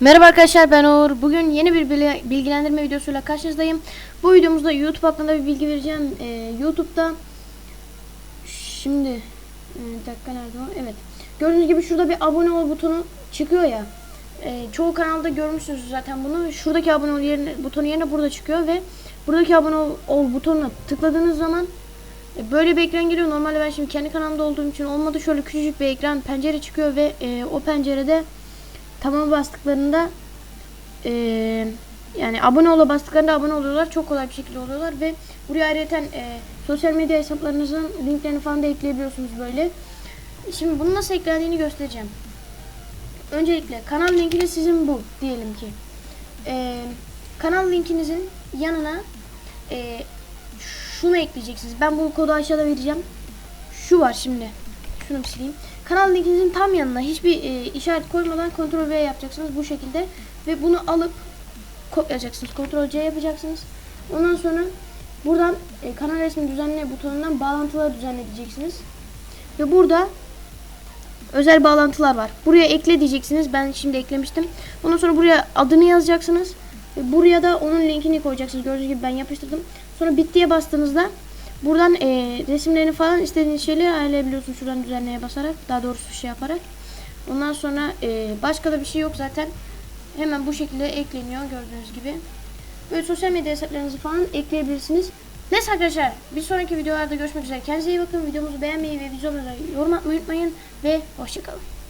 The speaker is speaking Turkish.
Merhaba arkadaşlar ben Uğur. Bugün yeni bir bilgilendirme videosuyla karşınızdayım. Bu videomuzda YouTube hakkında bir bilgi vereceğim. Ee, YouTube'da şimdi e, dakika nerede o? Evet. Gördüğünüz gibi şurada bir abone ol butonu çıkıyor ya. Ee, çoğu kanalda görmüşsünüz zaten bunu. Şuradaki abone ol yerine, butonu yerine burada çıkıyor ve buradaki abone ol, ol butonuna tıkladığınız zaman e, böyle bir ekran geliyor. Normalde ben şimdi kendi kanalımda olduğum için olmadı. Şöyle küçücük bir ekran pencere çıkıyor ve e, o pencerede tamam bastıklarında eee, yani abone ola bastıklarında abone oluyorlar. Çok kolay bir şekilde oluyorlar ve buraya ayrıca eee, sosyal medya hesaplarınızın linklerini falan da ekleyebiliyorsunuz böyle. Şimdi bunu nasıl eklendiğini göstereceğim. Öncelikle kanal linkiniz sizin bu diyelim ki. Eee, kanal linkinizin yanına eee, şunu ekleyeceksiniz. Ben bu kodu aşağıda vereceğim. Şu var şimdi. Şunu sileyim. Kanal linkinizin tam yanına hiçbir e, işaret koymadan Ctrl V yapacaksınız bu şekilde ve bunu alıp kopyalayacaksınız. Ctrl C yapacaksınız. Ondan sonra buradan e, kanal resmi düzenle butonundan bağlantıları düzenle diyeceksiniz. Ve burada özel bağlantılar var. Buraya ekle diyeceksiniz. Ben şimdi eklemiştim. Ondan sonra buraya adını yazacaksınız. Ve buraya da onun linkini koyacaksınız. Gördüğünüz gibi ben yapıştırdım. Sonra bittiye bastığınızda buradan e, resimlerini falan istediğiniz şeyleri ayarlayabiliyorsunuz. Şuradan düzenleye basarak. Daha doğrusu şey yaparak. Ondan sonra e, başka da bir şey yok zaten. Hemen bu şekilde ekleniyor gördüğünüz gibi. Böyle sosyal medya hesaplarınızı falan ekleyebilirsiniz. Neyse arkadaşlar bir sonraki videolarda görüşmek üzere. Kendinize iyi bakın. Videomuzu beğenmeyi ve videomuza yorum atmayı unutmayın. Ve hoşçakalın.